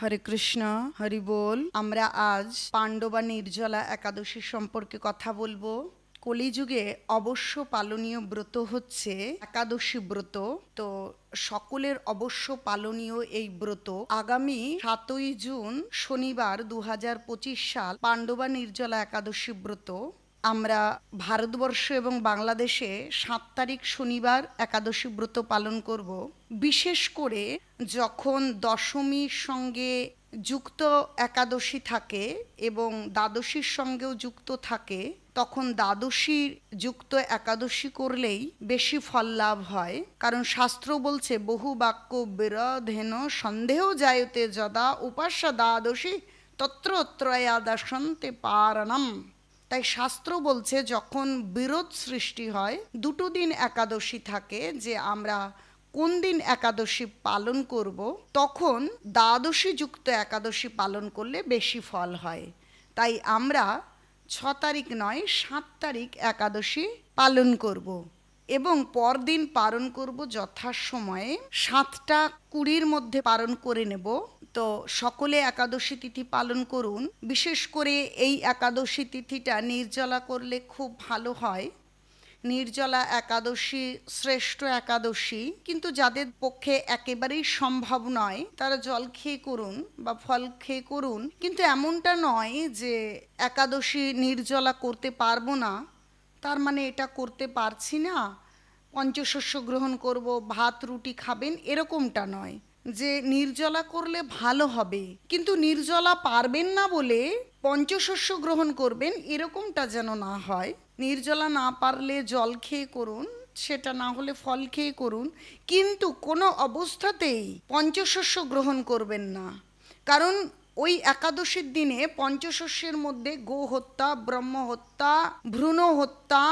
হরে কৃষ্ণ, হরি বল। আমরা আজ পাণ্ডবা নির্জলা একাদশী সম্পর্কে কথা বলব। কলিযুগে অবশ্য পালনীয় ব্রত হচ্ছে একাদশী ব্রত। তো সকলের অবশ্য পালনীয় এই ব্রত। আগামী সাতই জুন শনিবার দু হাজার পঁচিশ সাল পাণ্ডবা নির্জলা একাদশী ব্রত। আমরা ভারতবর্ষ এবং বাংলাদেশে সাত তারিখ শনিবার একাদশী ব্রত পালন করব। বিশেষ করে যখন দশমীর সঙ্গে যুক্ত একাদশী থাকে এবং দ্বাদশীর সঙ্গেও যুক্ত থাকে, তখন দ্বাদশীর যুক্ত একাদশী করলেই বেশি ফল লাভ হয়। কারণ শাস্ত্র বলছে, বহু বাক্য বিরধেন সন্দেহ যায়তে যদা উপাস্য দ্বাদশী তত্র ত্রয়া দর্শন্তে পারণম। তাই শাস্ত্র বলছে যখন বিরোধ সৃষ্টি হয়, দুটো দিন একাদশী থাকে যে আমরা কোন দিন একাদশী পালন করব, তখন দ্বাদশী যুক্ত একাদশী পালন করলে বেশি ফল হয়। তাই আমরা ছ তারিখ নয়, সাত তারিখ একাদশী পালন করব। এবং পরদিন পালন করব যথাসময়ে। সাতটা কুড়ির মধ্যে পালন করে নেব। তো সকলে একাদশী তিথি পালন করুন। বিশেষ করে এই একাদশী তিথিটা নির্জলা করলে খুব ভালো হয়। নির্জলা একাদশী, শ্রেষ্ঠ একাদশী। কিন্তু যাদের পক্ষে একেবারেই সম্ভব নয়, তারা জল খেয়ে করুন বা ফল খেয়ে করুন। কিন্তু এমনটা নয় যে একাদশী নির্জলা করতে পারব না। তার মানে এটা করতে পারছি না। পঞ্চশস্য গ্রহণ করব, ভাত, রুটি খাবেন এরকমটা নয়। যে নির্জলা করলে ভালো হবে, কিন্তু নির্জলা পারবেন না বলে পঞ্চশস্য গ্রহণ করবেন এরকমটা যেন না হয়। নির্জলা না পারলে জল খেয়ে করুন, সেটা না হলে ফল খেয়ে করুন, কিন্তু কোনো অবস্থাতেই পঞ্চশস্য গ্রহণ করবেন না। কারণ ওই একাদশীর দিনে পঞ্চশস্যের মধ্যে গো হত্যা ব্রহ্ম হত্যা ভ্রূণ হত্যা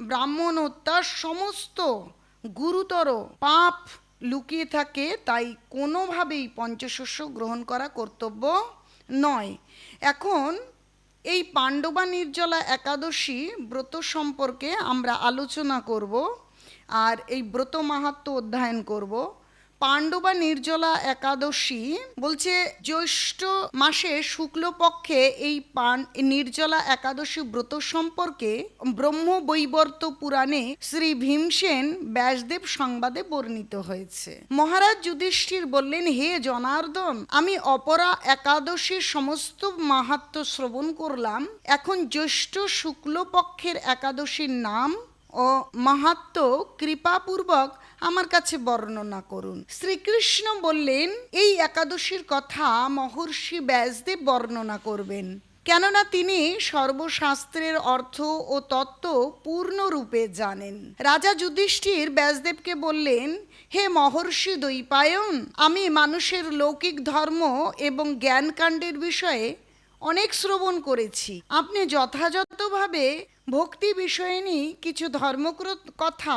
ব্রাহ্মণ হত্যা সমস্ত গুরুতর পাপ লুকিয়ে থাকে, তাই কোনোভাবেই পঞ্চশস্য গ্রহণ করা কর্তব্য নয়। এখন এই পাণ্ডবা নির্জলা একাদশী ব্রত সম্পর্কে আমরা আলোচনা করব আর এই ব্রত মাহাত্ম অধ্যয়ন করব। পাণ্ডবা নির্জলা একাদশী বলছে জ্যৈষ্ঠ মাসে শুক্লপক্ষে এই পান, নির্জলা একাদশী ব্রত সম্পর্কে ব্রহ্ম বৈবর্ত পুরাণে শ্রী ভীমসেন ব্যাসদেব সংবাদে বর্ণিত হয়েছে। মহারাজ যুধিষ্ঠির বললেন, হে জনার্দন, আমি অপরা একাদশীর সমস্ত মাহাত্ম শ্রবণ করলাম। এখন জ্যৈষ্ঠ শুক্লপক্ষের একাদশীর নাম ও মাহাত্ম কৃপাপূর্বক আমার কাছে বর্ণনা করুন। শ্রীকৃষ্ণ বললেন, এই একাদশীর কথা মহর্ষি ব্যাসদেব বর্ণনা করবেন। কেননা তিনি সর্বশাস্ত্রের অর্থ ও তত্ত্ব পূর্ণরূপে জানেন। রাজা যুধিষ্ঠির ব্যাসদেবকে বললেন, হে মহর্ষি দৈপায়ন আমি মানুষের লৌকিক ধর্ম এবং জ্ঞানকাণ্ডের বিষয়ে অনেক শ্রবণ করেছি। আপনি যথাযথভাবে ভক্তি বিষয়ে নিয়ে কিছু ধর্মক্র কথা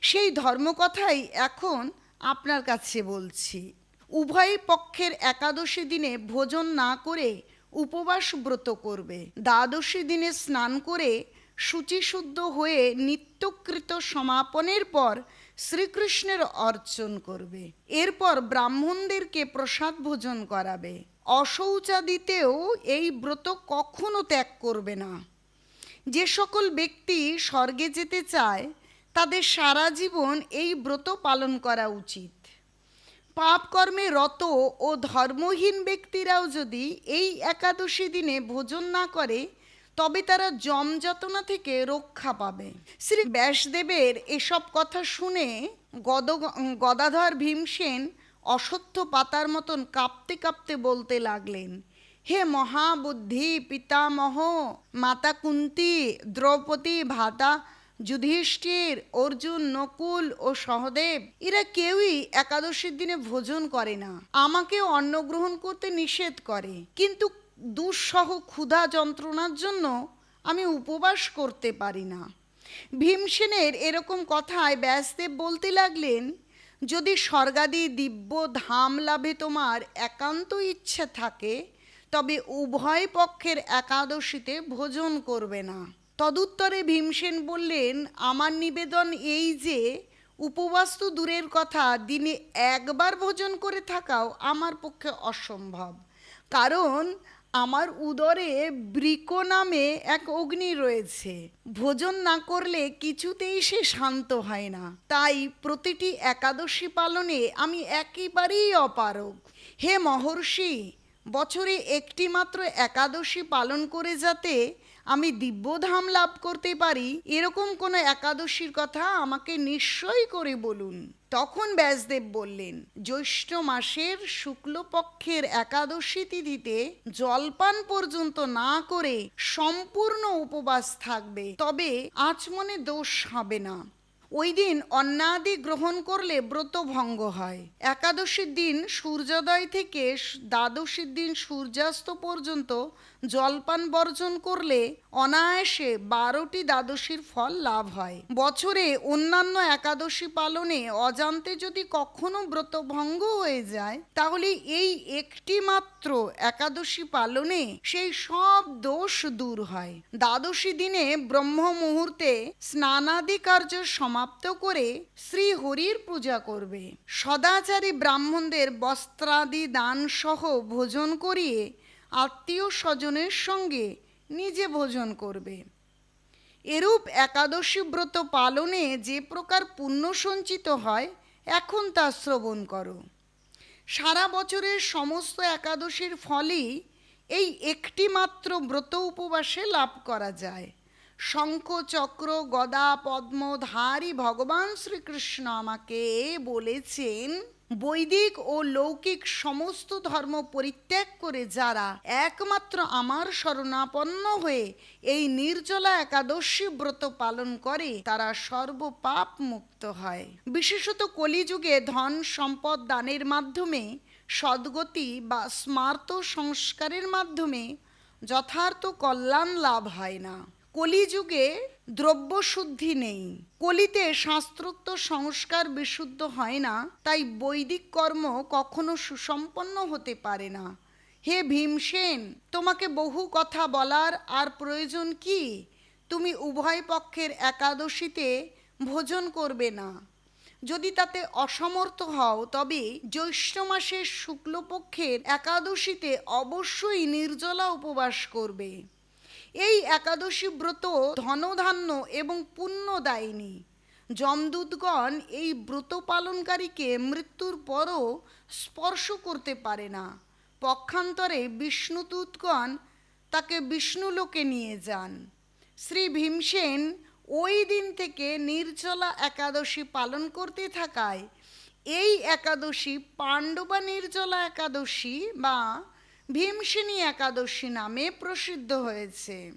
সেই ধর্মকথাই এখন আপনার কাছে বলছি। উভয় পক্ষের একাদশী দিনে ভোজন না করে উপবাস ব্রত করবে। দ্বাদশী দিনে স্নান করে শুচিশুদ্ধ হয়ে নিত্যকৃত সমাপনের পর শ্রীকৃষ্ণের অর্চন করবে। এরপর ব্রাহ্মণদেরকে প্রসাদ ভোজন করাবে। অশৌচাদিতেও এই ব্রত কখনো ত্যাগ করবে না। যে সকল ব্যক্তি স্বর্গে যেতে চায় তাদের সারা জীবন এই ব্রত পালন করা উচিত। পাপ কর্মে রত ও ধর্মহীন ব্যক্তিরাও যদি এই একাদশী দিনে ভোজন না করে, তবে তারা জমযাতনা থেকে রক্ষা পাবে। শ্রী ব্যাসদেবের এসব কথা শুনে গদ, গদাধর ভীমসেন অসত্য পাতার মতন কাঁপতে কাঁপতে বলতে লাগলেন, হে মহাবুদ্ধি, পিতামহ, মাতা কুন্তি, দ্রৌপদী, ভাতা যুধিষ্ঠির, অর্জুন, নকুল ও সহদেব, এরা কেউই একাদশীর দিনে ভোজন করে না। আমাকে অন্ন গ্রহণ করতে নিষেধ করে। কিন্তু দুঃসহ ক্ষুধা যন্ত্রণার জন্য আমি উপবাস করতে পারি না। ভীমসেনের এরকম কথায় ব্যাসদেব বলতে লাগলেন, যদি স্বর্গাদি দিব্য ধাম লাভে তোমার একান্ত ইচ্ছে থাকে, তবে উভয় পক্ষের একাদশীতে ভোজন করবে না। তদুত্তরে ভীমসেন বললেন, আমার নিবেদন এই যে উপবাস তো দূরের কথা, দিনে একবার ভোজন করে থাকাও আমার পক্ষে অসম্ভব। কারণ আমার উদরে বৃক নামে এক অগ্নি রয়েছে। ভোজন না করলে কিছুতেই সে শান্ত হয় না। তাই প্রতিটি একাদশী পালনে আমি একেবারেই অপারগ। হে মহর্ষি, বছরে একটি মাত্র একাদশী পালন করে যাতে আমি দিব্যধাম লাভ করতে পারি, এরকম কোনো একাদশীর কথা আমাকে নিশ্চয় করে বলুন। তখন ব্যাসদেব বললেন, জ্যৈষ্ঠ মাসের শুক্লপক্ষের একাদশী তিথিতে জলপান পর্যন্ত না করে সম্পূর্ণ উপবাস থাকবে, তবে আচমনে দোষ হবে না। ওই দিন অন্নাদি গ্রহণ করলে ব্রত ভঙ্গ হয়। একাদশীর দিন সূর্যোদয় থেকে দ্বাদশীর দিন সূর্যাস্ত পর্যন্ত জলপান বর্জন করলে অনায়াসে বারোটি দ্বাদশীর ফল লাভ হয়। বছরে অন্যান্য একাদশী পালনে অজান্তে যদি কখনো ব্রত ভঙ্গ হয়ে যায়, তাহলে এই একটি মাত্র একাদশী পালনে সেই সব দোষ দূর হয়। দ্বাদশী দিনে ব্রহ্ম মুহূর্তে স্নানাদি কার্য সমাপ্ত করে শ্রী হরির পূজা করবে। সদাচারী ব্রাহ্মণদের বস্ত্রাদি দান সহ ভোজন করিয়ে আত্মীয় স্বজনের সঙ্গে নিজে ভোজন করবে। এরূপ একাদশী ব্রত পালনে যে প্রকার পুণ্য সঞ্চিত হয়, এখন তা শ্রবণ করো। সারা বছরের সমস্ত একাদশীর ফলই এই একটি মাত্র ব্রত উপবাসে লাভ করা যায়। শঙ্খ, চক্র, গদা, পদ্ম, ধারী ভগবান শ্রীকৃষ্ণ আমাকে বলেছেন বৈদিক ও লৌকিক সমস্ত ধর্ম পরিত্যাগ করে যারা একমাত্র আমার শরণাপন্ন হয়ে এই নির্জলা একাদশী ব্রত পালন করে, তারা সর্বপাপ মুক্ত হয়। বিশেষত কলিযুগে ধন সম্পদ দানের মাধ্যমে, সদ্গতি বা স্মার্ত সংস্কারের মাধ্যমে যথার্থ কল্যাণ লাভ হয় না। কলিযুগে দ্রব্য শুদ্ধি নেই। কলিতে শাস্ত্রোক্ত সংস্কার বিশুদ্ধ হয় না, তাই বৈদিক কর্ম কখনো সুসম্পন্ন হতে পারে না। হে ভীমসেন, তোমাকে বহু কথা বলার আর প্রয়োজন কি? তুমি উভয় পক্ষের একাদশীতে ভোজন করবে না। যদি তাতে অসমর্থ হও, তবে জ্যৈষ্ঠ মাসের শুক্লপক্ষের একাদশীতে অবশ্যই নির্জলা উপবাস করবে। এই একাদশী ব্রত ধনধান্য এবং পুণ্য পুণ্যদায়িনী। যমদূতগণ এই ব্রত পালনকারীকে মৃত্যুর পরও স্পর্শ করতে পারে না। পক্ষান্তরে বিষ্ণুদূতগণ তাকে বিষ্ণুলোকে নিয়ে যান। শ্রী ভীমসেন ওই দিন থেকে নির্জলা একাদশী পালন করতে থাকায়, এই একাদশী পাণ্ডবা নির্জলা একাদশী বা ভীমসেনী একাদশী নামে প্রসিদ্ধ হয়েছে।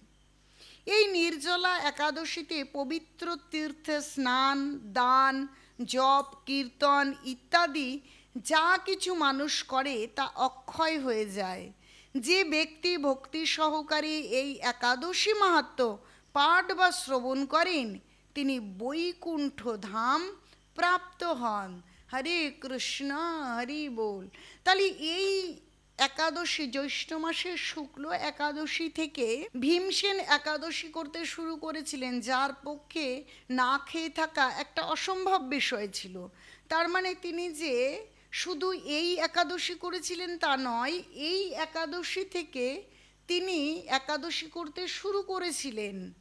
এই নির্জলা একাদশীতে পবিত্র তীর্থে, স্নান, দান, জপ, কীর্তন ইত্যাদি যা কিছু মানুষ করে তা অক্ষয় হয়ে যায়। যে ব্যক্তি ভক্তি সহকারে এই একাদশী মাহাত্ম পাঠ বা শ্রবণ করেন, তিনি বৈকুণ্ঠ ধাম প্রাপ্ত হন। হরে কৃষ্ণ, হরি বল। তাহলে এই একাদশী, জ্যৈষ্ঠ মাসের শুক্ল একাদশী থেকে ভীমসেন একাদশী করতে শুরু করেছিলেন, যার পক্ষে না খেয়ে থাকা একটা অসম্ভব বিষয় ছিল। তার মানে তিনি যে শুধু এই একাদশী করেছিলেন তা নয়, এই একাদশী থেকে তিনি একাদশী করতে শুরু করেছিলেন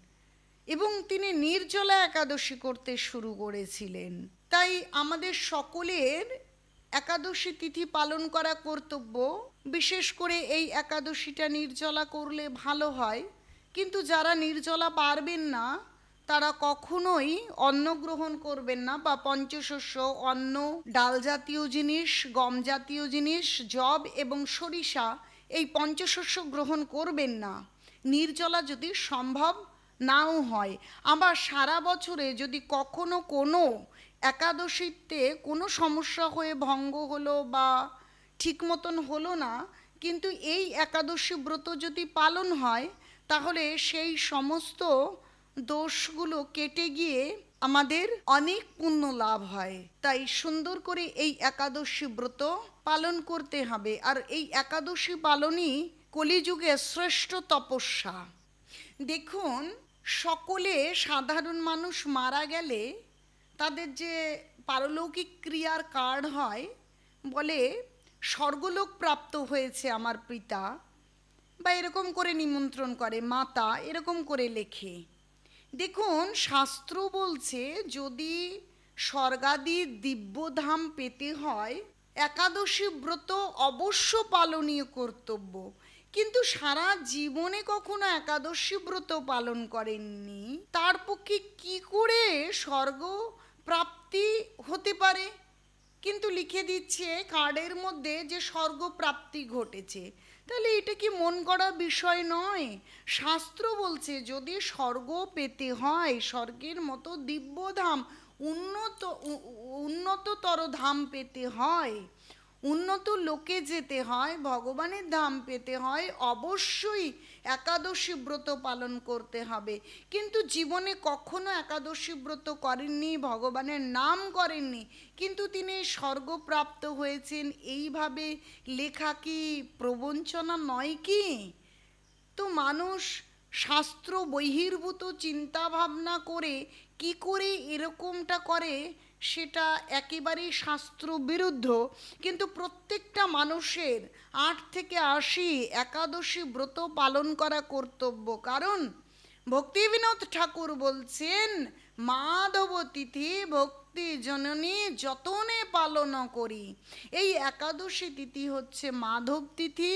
এবং তিনি নির্জলা একাদশী করতে শুরু করেছিলেন। তাই আমাদের সকলের একাদশী তিথি পালন করা কর্তব্য। বিশেষ করে এই একাদশীটা নির্জলা করলে ভালো হয়। কিন্তু যারা নির্জলা পারবেন না, তারা কখনোই অন্ন গ্রহণ করবেন না বা পঞ্চশস্য, অন্ন, ডাল জাতীয় জিনিস, গম জাতীয় জিনিস জব এবং সরিষা এই পঞ্চশস্য গ্রহণ করবেন না। নির্জলা যদি সম্ভব নাও হয়। আবার সারা বছরে যদি কখনো কোনো একাদশীতে কোনো সমস্যা হয়ে ভঙ্গ হলো বা ঠিক মতন হলো না, কিন্তু এই একাদশী ব্রত যদি পালন হয়, তাহলে সেই সমস্ত দোষগুলো কেটে গিয়ে আমাদের অনেক পুণ্য লাভ হয়। তাই সুন্দর করে এই একাদশী ব্রত পালন করতে হবে। আর এই একাদশী পালনই কলিযুগে শ্রেষ্ঠ তপস্যা। দেখুন, সকলে সাধারণ মানুষ মারা গেলে তাদের যে পারলৌকিক ক্রিয়ার কার্ড হয়, বলে স্বর্গলোক প্রাপ্ত হয়েছে আমার পিতা, বা এরকম করে নিমন্ত্রণ করে, মাতা এরকম করে লেখে। দেখুন, শাস্ত্র বলছে, যদি স্বর্গাদি দিব্যধাম পেতে হয়, একাদশী ব্রত অবশ্য পালনীয় কর্তব্য। কিন্তু সারা জীবনে কখনো একাদশী ব্রত পালন করেননি। তার পক্ষে কি করে স্বর্গ প্রাপ্তি হতে পারে, কিন্তু লিখে দিচ্ছে কার্ডের মধ্যে যে স্বর্গ প্রাপ্তি ঘটেছে। তাহলে এটা কি মন করা বিষয় নয়? শাস্ত্র বলছে, যদি স্বর্গ পেতে হয়, স্বর্গের মতো দিব্যধাম, উন্নত উন্নততর ধাম পেতে হয় উন্নত লোকে যেতে হয়, ভগবানের ধাম পেতে হয়, অবশ্যই একাদশী ব্রত পালন করতে হবে। কিন্তু জীবনে কখনো একাদশী ব্রত করেননি, ভগবানের নাম করেননি, কিন্তু তিনি স্বর্গপ্রাপ্ত হয়েছেন। এইভাবে লেখা কি প্রবঞ্চনা নয় কি? তো মানুষ শাস্ত্র বহির্ভূত চিন্তা ভাবনা করে কি করে এরকমটা করে সেটা একেবারেই শাস্ত্র বিরুদ্ধ কিন্তু প্রত্যেকটা মানুষের আট থেকে আশি একাদশী ব্রত পালন করা কর্তব্য। কারণ ভক্তিবিনোদ ঠাকুর বলছেন মাধব তিথি ভক্তি জননী যতনে পালন করি। এই একাদশী তিথি হচ্ছে মাধব তিথি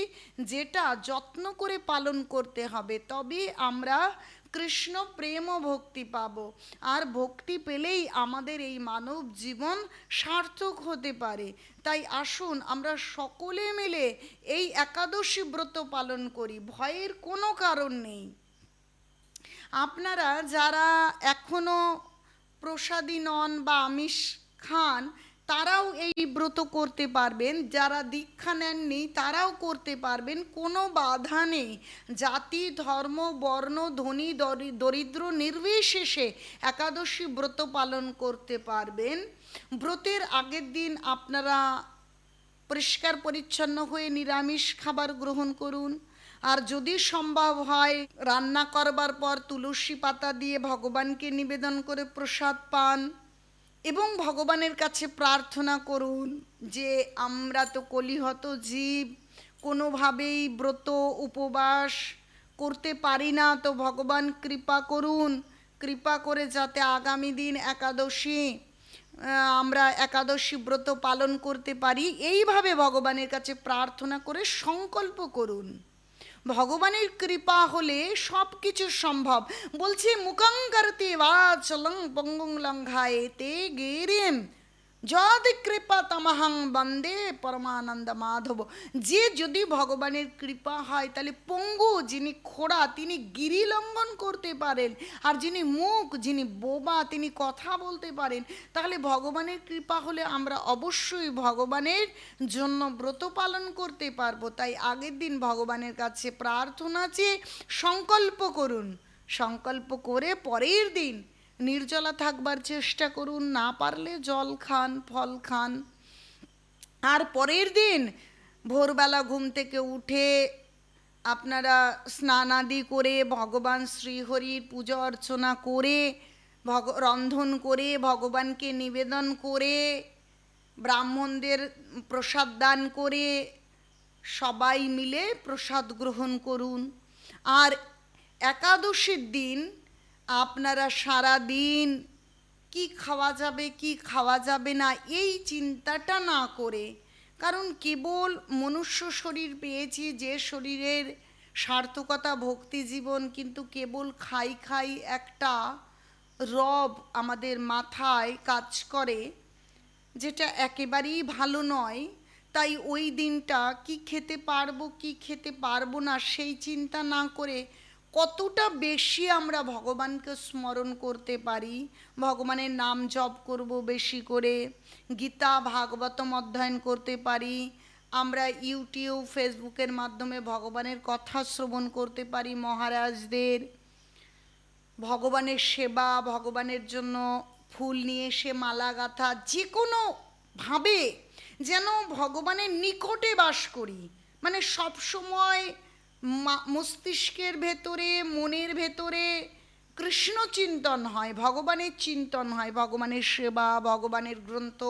যেটা যত্ন করে পালন করতে হবে। তবে আমরা কৃষ্ণ প্রেম ভক্তি পাব। আর ভক্তি পেলেই আমাদের এই মানব জীবন সার্থক হতে পারে। তাই আসুন আমরা সকলে মিলে এই একাদশী ব্রত পালন করি। ভয়ের কোনো কারণ নেই। আপনারা যারা এখনও প্রসাদী নন বা আমিষ খান তারাও এই ব্রত করতে পারবেন। যারা দীক্ষা নেননি, তারাও করতে পারবেন। কোনো বাধা নেই। জাতি, ধর্ম, বর্ণ, ধনী, দরি- দরিদ্র নির্বিশেষে একাদশী ব্রত পালন করতে পারবেন। ব্রতের আগের দিন আপনারা পরিষ্কার, পরিচ্ছন্ন হয়ে নিরামিষ খাবার গ্রহণ করুন। আর যদি সম্ভব হয়, রান্না করবার পর তুলসী পাতা দিয়ে ভগবানকে নিবেদন করে প্রসাদ পান। এবং ভগবানের কাছে প্রার্থনা করুন যে আমরা তো কলিহত জীব, কোনোভাবেই ব্রত উপবাস করতে পারি না। তো ভগবান কৃপা করুন, কৃপা করে যাতে আগামী দিন একাদশী আমরা একাদশী ব্রত পালন করতে পারি। এইভাবে ভগবানের কাছে প্রার্থনা করে সংকল্প করুন। ভগবানের কৃপা হলে সব কিছু সম্ভব। বলছে মুখং করতে বাচলং পঙ্গুং লঙ্ঘায়ে তে গেরেম। যদ কৃপা তামাহাং বন্দে পরমানন্দ মাধব যে যদি ভগবানের কৃপা হয় তাহলে পঙ্গু যিনি খোড়া তিনি গিরি লঙ্ঘন করতে পারেন আর যিনি মুখ যিনি বোবা তিনি কথা বলতে পারেন তাহলে ভগবানের কৃপা হলে আমরা অবশ্যই ভগবানের জন্য ব্রত পালন করতে পারব তাই আগের দিন ভগবানের কাছে প্রার্থনা চেয়ে সংকল্প করুন সংকল্প করে পরের দিন নির্জলা থাকবার চেষ্টা করুন, না পারলে জল খান, ফল খান। আর পরের দিন ভোরবেলা ঘুম থেকে উঠে আপনারা স্নানাদি করে ভগবান শ্রীহরির পূজা অর্চনা করে, ভগ, রন্ধন করে, ভগবানকে নিবেদন করে, ব্রাহ্মণদের প্রসাদ দান করে, সবাই মিলে প্রসাদ গ্রহণ করুন। আর একাদশীর দিন আপনারা সারা দিন কি খাওয়া যাবে, কি খাওয়া যাবে না, এই চিন্তাটা না করে। কারণ কেবল মনুষ্য শরীর পেয়েছি, যে শরীরের সার্থকতা, ভক্তি জীবন, কিন্তু কেবল খাই খাই একটা রব আমাদের মাথায় কাজ করে, যেটা একেবারেই ভালো নয়। তাই ওই দিনটা কি খেতে পারব, কি খেতে পারব না, সেই চিন্তা না করে কতটা বেশি আমরা ভগবানকে স্মরণ করতে পারি? ভগবানের নাম জপ করব বেশি করে, গীতা, ভাগবতম অধ্যয়ন করতে পারি, আমরা ইউটিউব, ফেসবুকের মাধ্যমে ভগবানের কথা শ্রবণ করতে পারি মহারাজদের। ভগবানের সেবা, ভগবানের জন্য ফুল নিয়ে এসে মালা গাঁথা যে কোনো ভাবে যেন ভগবানের নিকটে বাস করি। মানে সব সময় মস্তিষ্কের ভেতরে, মনের ভেতরে কৃষ্ণ চিন্তন হয়, ভগবানের চিন্তন হয়, ভগবানের সেবা, ভগবানের গ্রন্থ,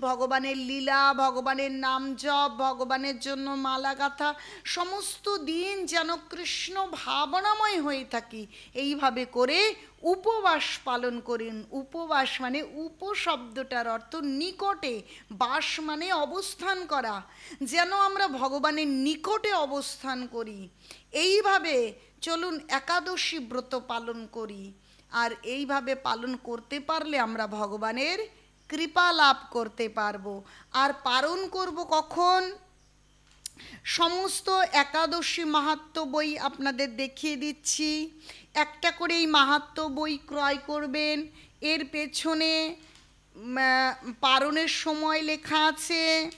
ভগবানের লীলা, ভগবানের নাম জপ, ভগবানের জন্য মালা গাথা, সমস্ত দিন যেন কৃষ্ণ ভাবনাময় হয়ে থাকি, এইভাবে করে উপবাস পালন করেন। উপবাস মানে উপ শব্দটার অর্থ নিকটে, বাস মানে অবস্থান করা। যেন আমরা ভগবানের নিকটে অবস্থান করি। এইভাবে চলুন একাদশী ব্রত পালন করি। আর এইভাবে পালন করতে পারলে আমরা ভগবানের কৃপা লাভ করতে পারব। আর পালন করব কখন? সমস্ত একাদশী মাহাত্ম বই আপনাদের দেখিয়ে দিচ্ছি। একটা করে এই মাহাত্ম বই ক্রয় করবেন। এর পেছনে পারণের সময় লেখা আছে।